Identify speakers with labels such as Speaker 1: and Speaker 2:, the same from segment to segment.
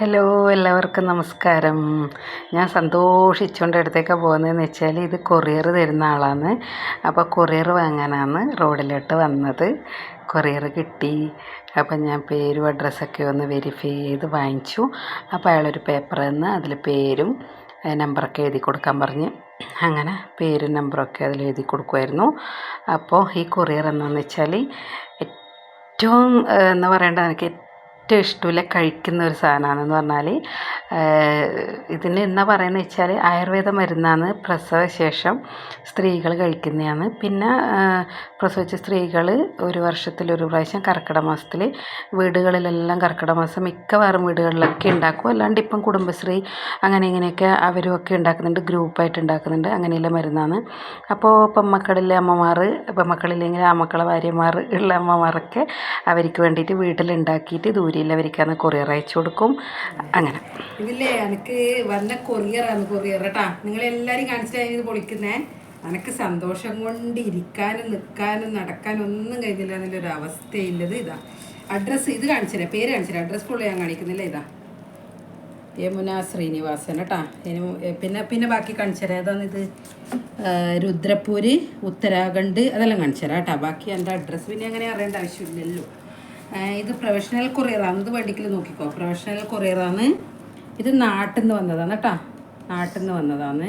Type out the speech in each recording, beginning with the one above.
Speaker 1: Hello എല്ലാവർക്കും നമസ്കാരം. ഞാൻ സന്തോഷിച്ചുകൊണ്ട് എടുത്തേക്കാണ് പോകുന്നതെന്ന് വെച്ചാൽ ഇത് കൊറിയർ തരുന്ന ആളാണ്. അപ്പോൾ കൊറിയർ വാങ്ങാനാണ് റോഡിലോട്ട് വന്നത്. കൊറിയർ കിട്ടി. അപ്പം ഞാൻ പേരും അഡ്രസ്സൊക്കെ ഒന്ന് വെരിഫൈ ചെയ്ത് വാങ്ങിച്ചു. അപ്പോൾ അയാളൊരു പേപ്പർ തന്ന് അതിൽ പേരും നമ്പറൊക്കെ എഴുതി കൊടുക്കാൻ പറഞ്ഞ്. അങ്ങനെ പേരും നമ്പറൊക്കെ അതിൽ എഴുതി കൊടുക്കുമായിരുന്നു അപ്പോൾ ഈ കൊറിയർ എന്താണെന്ന് വെച്ചാൽ ഏറ്റവും എന്ന് പറയേണ്ടത് എനിക്ക് ഏറ്റവും ഇഷ്ടമില്ല കഴിക്കുന്ന ഒരു സാധനമാണെന്ന് പറഞ്ഞാൽ ഇതിന് എന്നാ പറയുന്നത് വെച്ചാൽ ആയുർവേദ മരുന്നാണ് പ്രസവശേഷം സ്ത്രീകൾ കഴിക്കുന്നതാണ്. പിന്നെ പ്രസവിച്ച സ്ത്രീകൾ ഒരു വർഷത്തിൽ ഒരു പ്രാവശ്യം കർക്കിടക മാസത്തിൽ വീടുകളിലെല്ലാം കർക്കിടക മാസം മിക്കവാറും വീടുകളിലൊക്കെ ഉണ്ടാക്കും. അല്ലാണ്ട് ഇപ്പം കുടുംബശ്രീ അങ്ങനെ ഇങ്ങനെയൊക്കെ അവരും ഒക്കെ ഉണ്ടാക്കുന്നുണ്ട് ഗ്രൂപ്പായിട്ട് ഉണ്ടാക്കുന്നുണ്ട്. അങ്ങനെയുള്ള മരുന്നാണ്. അപ്പോൾ പെമ്മക്കളിലെ അമ്മമാർ പെമ്മക്കളില്ലെങ്കിൽ ആ മക്കളെ ഭാര്യമാർ ഉള്ള അമ്മമാരൊക്കെ അവർക്ക് വേണ്ടിയിട്ട് വീട്ടിലുണ്ടാക്കിയിട്ട് ദൂരെയുള്ളവർക്കാണ് കൊറിയർ അയച്ചു കൊടുക്കും. അങ്ങനെ.
Speaker 2: ഇതില്ലേ എനിക്ക് വന്ന കൊറിയറാണ് കൊറിയർ കേട്ടാ നിങ്ങൾ എല്ലാരും കാണിച്ചിട്ടാണ് ഇത് പൊളിക്കുന്നേ. എനിക്ക് സന്തോഷം കൊണ്ട് ഇരിക്കാനും നിൽക്കാനും നടക്കാനും ഒന്നും കഴിഞ്ഞില്ല എന്നുള്ളൊരു അവസ്ഥയുള്ളത് ഇതാ അഡ്രസ്സ് ഇത് കാണിച്ചുതരാം. പേര് കാണിച്ചുതരാം. അഡ്രസ്സ് ഫുള്ള് ഞാൻ കാണിക്കുന്നില്ല. ഇതാ. യമുന ശ്രീനിവാസൻ കേട്ടാ പിന്നെ പിന്നെ ബാക്കി കാണിച്ചുതരാം. ഏതാണ് ഇത്? രുദ്രപ്പൂര് ഉത്തരാഖണ്ഡ് അതെല്ലാം കേട്ടാ ബാക്കി എന്റെ അഡ്രസ്സ് പിന്നെ അങ്ങനെ അറിയേണ്ട ആവശ്യമില്ലല്ലോ. ഇത് പ്രൊഫഷണൽ കൊറിയറാണ് ഇത് വണ്ടിക്കിൽ നോക്കിക്കോ. പ്രൊഫഷണൽ കൊറിയറാണ് ഇത് നാട്ടിൽ നിന്ന് വന്നതാണ് കേട്ടാ നാട്ടിൽ നിന്ന് വന്നതാണ്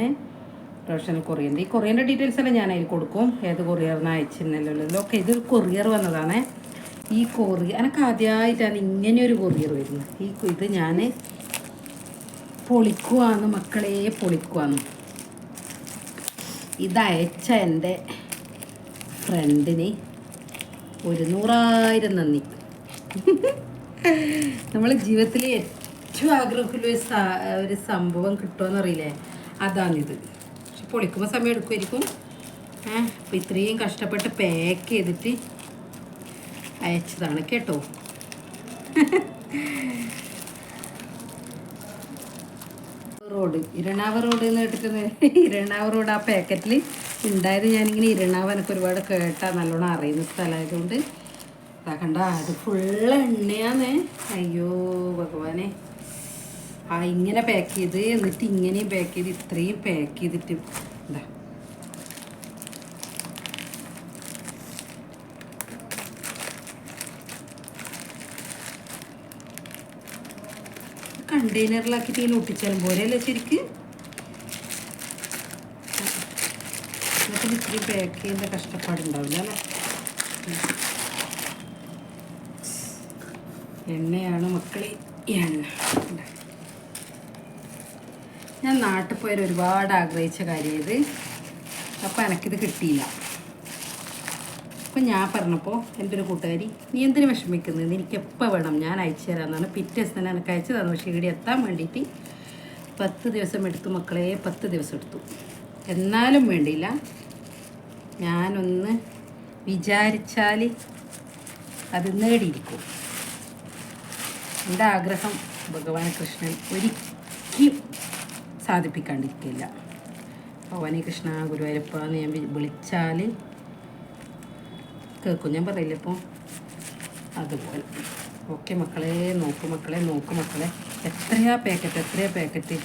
Speaker 2: പ്രൊഫഷണൽ കൊറിയറിന്റെ ഈ കൊറിയറിന്റെ ഡീറ്റെയിൽസ് എല്ലാം ഞാൻ അതിൽ കൊടുക്കും. ഏത് കൊറിയറിന് അയച്ചിരുന്നല്ലോ ഓക്കെ ഇത് കൊറിയർ വന്നതാണ്. ഈ കൊറിയർ എനിക്ക് ആദ്യമായിട്ടാണ് ഇങ്ങനെ ഒരു കൊറിയർ വരുന്നത്. ഈ ഇത് ഞാൻ പൊളിക്കുവാന്ന് മക്കളെ പൊളിക്കുവാന്ന് ഇതയച്ച എന്റെ ഫ്രണ്ടിന് ഒരു നൂറായിരം നന്ദി. നമ്മളെ ജീവിതത്തിൽ ഏറ്റവും ആഗ്രഹമുള്ള ഒരു ഒരു സംഭവം കിട്ടുമെന്നറിയില്ലേ അതാണിത്. പക്ഷെ പൊളിക്കുമ്പോൾ സമയം എടുക്കുമായിരിക്കും. അപ്പം ഇത്രയും കഷ്ടപ്പെട്ട് പാക്ക് ചെയ്തിട്ട് അയച്ചതാണ് കേട്ടോ. റോഡ് ഇരണാവ് റോഡ് എന്ന് കേട്ടിട്ട് ഇരണാവ് റോഡ് ആ പാക്കറ്റിൽ ഉണ്ടായത് ഞാനിങ്ങനെ ഇരണാവ് എനിക്ക് ഒരുപാട് കേട്ടാൽ നല്ലോണം അറിയുന്ന സ്ഥലമായതുകൊണ്ട് അതാ കണ്ട അത് ഫുള്ള് എണ്ണയാന്ന്. അയ്യോ ഭഗവാനെ. ആ ഇങ്ങനെ പാക്ക് ചെയ്ത് എന്നിട്ട് ഇങ്ങനെയും പാക്ക് ചെയ്ത് ഇത്രയും പാക്ക് ചെയ്തിട്ട് എന്താ കണ്ടെയ്നറിലാക്കിയിട്ട് ഇങ്ങനെ ഒട്ടിച്ചാലും പോരെയല്ലേ ശരിക്ക്? ഇത്തിരി പാക്ക് ചെയ്യുന്ന കഷ്ടപ്പാടുണ്ടാവില്ല അല്ലേ? എണ്ണയാണ് മക്കളെ എണ്ണ. ഞാൻ നാട്ടിൽ പോയാൽ ഒരുപാട് ആഗ്രഹിച്ച കാര്യം ഇത് അപ്പം എനിക്കിത് കിട്ടിയില്ല. അപ്പം ഞാൻ പറഞ്ഞപ്പോൾ എന്റെ ഒരു കൂട്ടുകാരി നീ എന്തിനു വിഷമിക്കുന്നത്? എനിക്ക് എപ്പോൾ വേണം? ഞാൻ അയച്ചു തരാമെന്നാണ് പിറ്റേ ദിവസം തന്നെ എനിക്ക് അയച്ചു തന്നു. പക്ഷേ ഇവിടെ എത്താൻ വേണ്ടിയിട്ട് പത്ത് ദിവസം എടുത്തു മക്കളെ പത്ത് ദിവസം എടുത്തു. എന്നാലും വേണ്ടിയില്ല. ഞാനൊന്ന് വിചാരിച്ചാൽ അത് നേടിയിരിക്കും. എന്റെ ആഗ്രഹം ഭഗവാൻ കൃഷ്ണൻ ഒരിക്കലും സാധിപ്പിക്കാണ്ടിരിക്കില്ല. ഭഗവാനെ കൃഷ്ണ ഗുരുവായൂരപ്പ എന്ന് ഞാൻ വിളിച്ചാൽ കേൾക്കും. ഞാൻ പറയില്ല ഇപ്പോൾ അതുപോലെ. ഓക്കെ മക്കളെ നോക്കു മക്കളെ നോക്കു മക്കളെ. എത്രയാ പാക്കറ്റ് എത്രയാ പാക്കറ്റ്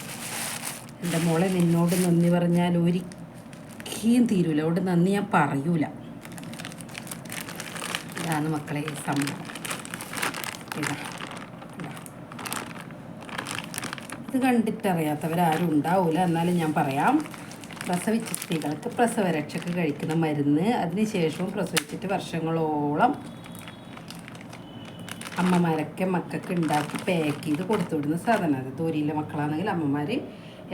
Speaker 2: എന്റെ മോളെ നിന്നോട് നന്ദി പറഞ്ഞാൽ ഒരിക്കലും തീരൂല. അവിടെ നന്ദി ഞാൻ പറയൂല. ഇതാണ് മക്കളെ സംഭവം. ഇതാ ഇതാ. ഇത് കണ്ടിട്ടറിയാത്തവരാരും ഉണ്ടാവില്ല എന്നാലും ഞാൻ പറയാം. പ്രസവിച്ച സ്ത്രീകൾക്ക് പ്രസവരക്ഷയ്ക്ക് കഴിക്കുന്ന മരുന്ന്. അതിനുശേഷവും പ്രസവിച്ചിട്ട് വർഷങ്ങളോളം അമ്മമാരൊക്കെ മക്കൾക്ക് ഉണ്ടാക്കി പാക്ക് ചെയ്ത് കൊടുത്തുവിടുന്ന സാധനം. അത് തോരിയിലെ മക്കളാണെങ്കിൽ അമ്മമാർ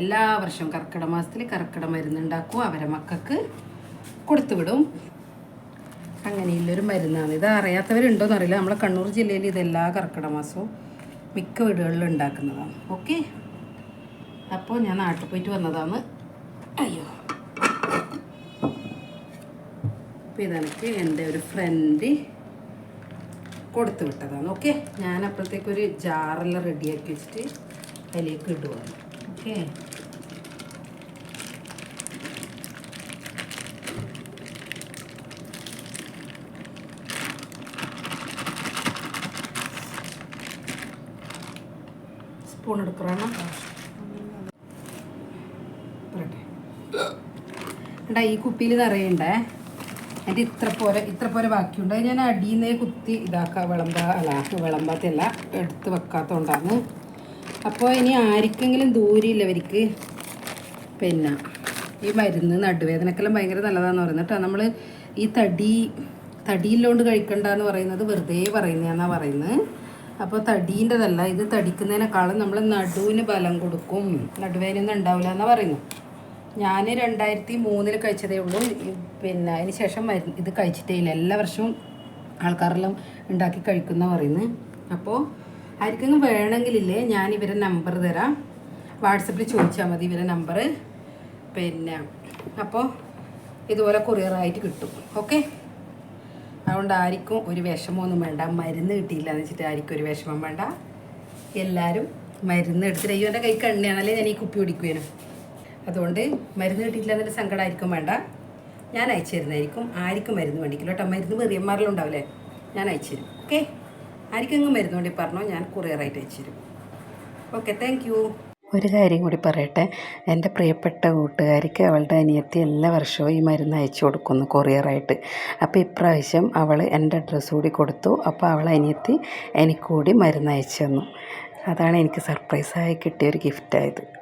Speaker 2: എല്ലാ വർഷവും കർക്കിടക മാസത്തിൽ കർക്കിടക മരുന്ന് ഉണ്ടാക്കും. അവരെ മക്കൾക്ക് കൊടുത്തുവിടും. അങ്ങനെയുള്ളൊരു മരുന്നാണ്. ഇത് അറിയാത്തവരുണ്ടോയെന്നറിയില്ല നമ്മളെ കണ്ണൂർ ജില്ലയിൽ ഇതെല്ലാ കർക്കിടക മാസവും മിക്ക വീടുകളിലും ഉണ്ടാക്കുന്നതാണ്. ഓക്കെ? അപ്പോൾ ഞാൻ നാട്ടിൽ പോയിട്ട് വന്നതാണ്. അയ്യോ. അപ്പോൾ ഇതെനിക്ക് എന്റെ ഒരു ഫ്രണ്ട് കൊടുത്തു വിട്ടതാണ്. ഓക്കെ? ഞാൻ അപ്പോഴത്തേക്കൊരു ജാറെല്ലാം റെഡിയാക്കി വെച്ചിട്ട് അതിലേക്ക് ഇടുവാണ്. ഓക്കെ? സ്പൂൺ എടുക്കണം എടാ ഈ കുപ്പിയിൽ നിറയണ്ടേ? എന്റെ ഇത്ര പോലെ ഇത്ര പോലെ ബാക്കിയുണ്ട്. ഞാൻ അടിയിൽ കുത്തി ഇതാക്കാം വിളമ്പ അല്ല വിളമ്പാത്തല്ല എടുത്ത് വെക്കാത്തതുകൊണ്ടാണ് അപ്പോൾ ഇനി ആർക്കെങ്കിലും ദൂരമില്ലവർക്ക് പിന്നെ ഈ മരുന്ന് നടുവേദനക്കെല്ലാം ഭയങ്കര നല്ലതാന്ന് പറയുന്നത് കേട്ടോ. നമ്മൾ ഈ തടി തടിയില്ലോണ്ട് കഴിക്കണ്ടെന്ന് പറയുന്നത് വെറുതെ പറയുന്നതെന്നാണ് പറയുന്നത്. അപ്പോൾ തടീന്റെതല്ല ഇത് തടിക്കുന്നതിനേക്കാളും നമ്മൾ നടുവിന് ബലം കൊടുക്കും. നടുവേദന ഉണ്ടാവില്ല എന്നാണ് പറയുന്നത് ഞാൻ രണ്ടായിരത്തി മൂന്നിൽ കഴിച്ചതേ ഉള്ളൂ. പിന്നെ അതിന് ശേഷം മരുന്ന് ഇത് കഴിച്ചിട്ടേ ഇല്ല. എല്ലാ വർഷവും ആൾക്കാരെല്ലാം ഉണ്ടാക്കി കഴിക്കുന്ന പറയുന്നത് അപ്പോൾ ആർക്കെങ്കിലും വേണമെങ്കിലില്ലേ ഞാൻ ഇവരെ നമ്പർ തരാം. വാട്സപ്പിൽ ചോദിച്ചാൽ മതി ഇവരെ നമ്പർ പിന്നെ അപ്പോൾ ഇതുപോലെ കൊറിയറായിട്ട് കിട്ടും. ഓക്കെ? അതുകൊണ്ട് ആർക്കും ഒരു വിഷമമൊന്നും വേണ്ട. മരുന്ന് കിട്ടിയില്ല എന്ന് വെച്ചിട്ട് ആർക്കും ഒരു വിഷമം വേണ്ട. എല്ലാവരും മരുന്ന് എടുത്തിട്ട് അയ്യോ എന്റെ കൈ കണ്ണിയാണല്ലേ ഞാൻ ഈ കുപ്പി കുടിക്കുവേനും അതുകൊണ്ട് മരുന്ന് കിട്ടിയില്ല എന്നൊരു സങ്കടമായിരിക്കും വേണ്ട. ഞാൻ അയച്ചു തരുന്നതായിരിക്കും. ആർക്കും മരുന്ന് വേണ്ടിക്കില്ല കേട്ടോ. മരുന്ന് വെറിയന്മാരിലും ഉണ്ടാവില്ലേ? ഞാൻ അയച്ചു തരും. ഓക്കെ? ആർക്കെങ്കിലും മരുന്ന് വേണ്ടി പറഞ്ഞോ? ഞാൻ കൊറിയറായിട്ട് അയച്ചു തരും. ഓക്കെ താങ്ക്
Speaker 1: ഒരു കാര്യം കൂടി പറയട്ടെ. എന്റെ പ്രിയപ്പെട്ട കൂട്ടുകാരിക്ക് അവളുടെ അനിയത്തി എല്ലാ വർഷവും ഈ മരുന്ന് അയച്ചു കൊടുക്കുന്നു കൊറിയറായിട്ട്. അപ്പോൾ ഇപ്രാവശ്യം അവൾ എന്റെ അഡ്രസ്സ് കൂടി കൊടുത്തു. അപ്പോൾ അവൾ അനിയത്തി എനിക്ക് കൂടി മരുന്ന് അയച്ചു തന്നു. അതാണ് എനിക്ക് സർപ്രൈസായി കിട്ടിയ ഒരു ഗിഫ്റ്റായത്